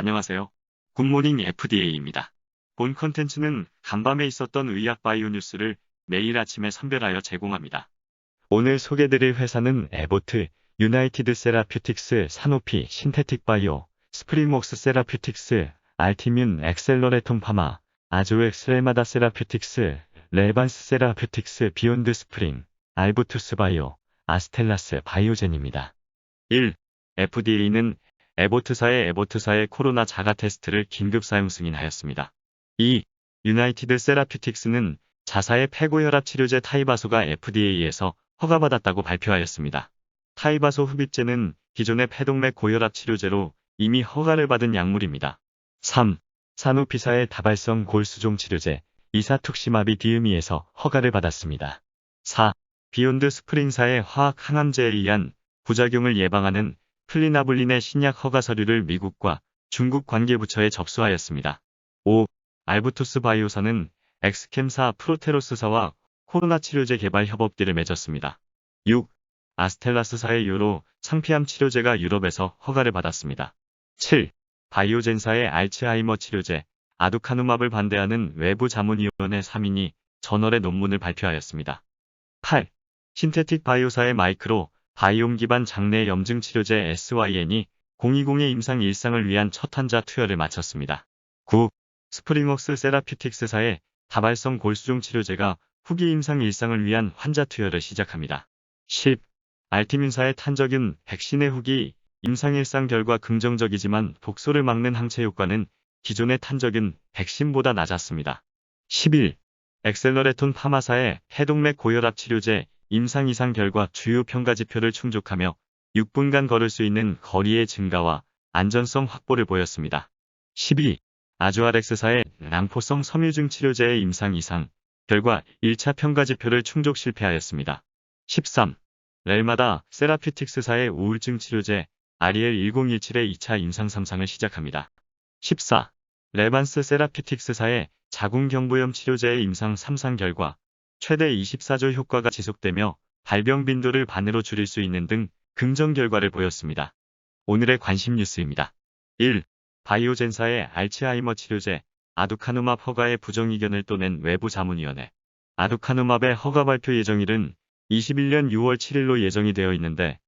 안녕하세요. 굿모닝 FDA입니다. 본 컨텐츠는 간밤에 있었던 의학 바이오 뉴스를 매일 아침에 선별하여 제공합니다. 오늘 소개드릴 회사는 에보트, 유나이티드 세라퓨틱스, 사노피, 신테틱 바이오, 스프링웍스 세라퓨틱스, 알티뮨, 엑셀러레톤 파마, 아조엑스 레마다 세라퓨틱스, 레반스 세라퓨틱스, 비욘드 스프링, 알부투스 바이오, 아스텔라스 바이오젠입니다. 1. FDA는 에보트사의 에보트사의 코로나 자가 테스트를 긴급 사용 승인하였습니다. 2. 유나이티드 세라퓨틱스는 자사의 폐고혈압 치료제 타이바소가 FDA에서 허가받았다고 발표하였습니다. 타이바소 흡입제는 기존의 폐동맥 고혈압 치료제로 이미 허가를 받은 약물입니다. 3. 사노피사의 다발성 골수종 치료제 이사툭시마비 디음이에서 허가를 받았습니다. 4. 비욘드 스프링사의 화학 항암제에 의한 부작용을 예방하는 플리나블린의 신약 허가 서류를 미국과 중국 관계부처에 접수하였습니다. 5. 알부투스 바이오사는 엑스캠사 프로테로스사와 코로나 치료제 개발 협업기를 맺었습니다. 6. 아스텔라스사의 유로 상피암 치료제가 유럽에서 허가를 받았습니다. 7. 바이오젠사의 알츠하이머 치료제 아두카누맙을 반대하는 외부 자문위원회 3인이 저널에 논문을 발표하였습니다. 8. 신테틱 바이오사의 마이크로 바이옴 기반 장내 염증 치료제 SYN이 020의 임상 일상을 위한 첫 환자 투여를 마쳤습니다. 9. 스프링웍스 세라퓨틱스사의 다발성 골수종 치료제가 후기 임상 일상을 위한 환자 투여를 시작합니다. 10. 알티민사의 탄저균 백신의 후기 임상 일상 결과 긍정적이지만 독소를 막는 항체 효과는 기존의 탄저균 백신보다 낮았습니다. 11. 엑셀러레톤 파마사의 해동맥 고혈압 치료제 임상 이상 결과 주요 평가 지표를 충족하며 6분간 걸을 수 있는 거리의 증가와 안전성 확보를 보였습니다. 12. 아주아렉스사의 낭포성 섬유증 치료제의 임상 이상 결과 1차 평가 지표를 충족 실패하였습니다. 13. 렐마다 세라퓨틱스사의 우울증 치료제 아리엘 1017의 2차 임상 3상을 시작합니다. 14. 레반스 세라퓨틱스사의 자궁경부염 치료제의 임상 3상 결과 최대 24조 효과가 지속되며 발병 빈도를 반으로 줄일 수 있는 등 긍정 결과를 보였습니다. 오늘의 관심 뉴스입니다. 1. 바이오젠사의 알츠하이머 치료제 아두카누맙 허가의 부정 의견을 또낸 외부 자문위원회. 아두카누맙의 허가 발표 예정일은 21년 6월 7일로 예정이 되어 있는데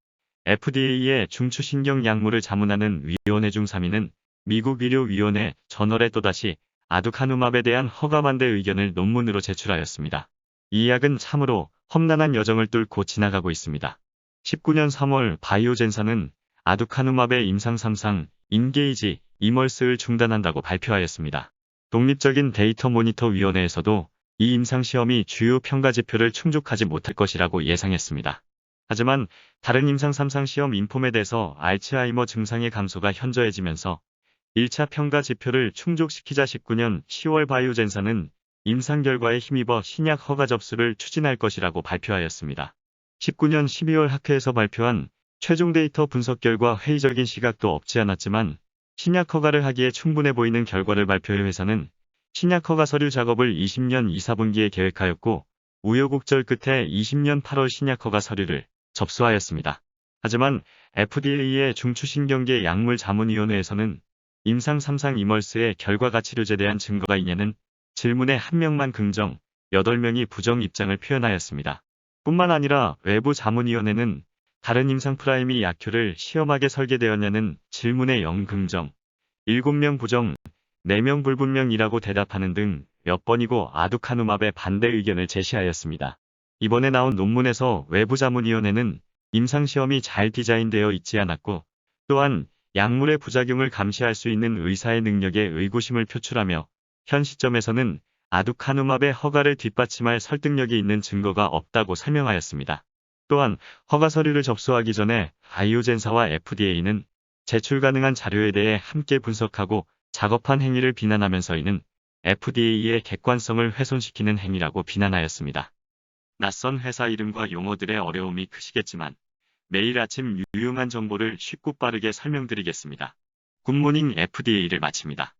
FDA의 중추신경 약물을 자문하는 위원회 중 3위는 미국 의료위원회 저널에 또다시 아두카누맙에 대한 허가 반대 의견을 논문으로 제출하였습니다. 이 약은 참으로 험난한 여정을 뚫고 지나가고 있습니다. 19년 3월 바이오젠사는 아두카누맙의 임상 3상 인게이지 이멀스를 중단한다고 발표하였습니다. 독립적인 데이터 모니터 위원회에서도 이 임상 시험이 주요 평가 지표를 충족하지 못할 것이라고 예상했습니다. 하지만 다른 임상 3상 시험 인폼에 대해서 알츠하이머 증상의 감소가 현저해지면서 1차 평가 지표를 충족시키자 19년 10월 바이오젠사는 임상 결과에 힘입어 신약 허가 접수를 추진할 것이라고 발표하였습니다. 19년 12월 학회에서 발표한 최종 데이터 분석 결과 회의적인 시각도 없지 않았지만 신약 허가를 하기에 충분해 보이는 결과를 발표해 회사는 신약 허가 서류 작업을 20년 2, 4분기에 계획하였고 우여곡절 끝에 20년 8월 신약 허가 서류를 접수하였습니다. 하지만 FDA의 중추신경계 약물 자문위원회에서는 임상 3상 이멀스의 결과가 치료제에 대한 증거가 있냐는 질문에 한 명만 긍정, 8명이 부정 입장을 표현하였습니다. 뿐만 아니라 외부 자문위원회는 다른 임상 프라이미 약효를 시험하게 설계되었냐는 질문에 0 긍정, 7명 부정, 4명 불분명이라고 대답하는 등 몇 번이고 아두카누맙의 반대 의견을 제시하였습니다. 이번에 나온 논문에서 외부 자문위원회는 임상시험이 잘 디자인되어 있지 않았고 또한 약물의 부작용을 감시할 수 있는 의사의 능력에 의구심을 표출하며 현 시점에서는 아두카누맙의 허가를 뒷받침할 설득력이 있는 증거가 없다고 설명하였습니다. 또한 허가 서류를 접수하기 전에 바이오젠사와 FDA는 제출 가능한 자료에 대해 함께 분석하고 작업한 행위를 비난하면서 이는 FDA의 객관성을 훼손시키는 행위라고 비난하였습니다. 낯선 회사 이름과 용어들의 어려움이 크시겠지만 매일 아침 유용한 정보를 쉽고 빠르게 설명드리겠습니다. 굿모닝 FDA를 마칩니다.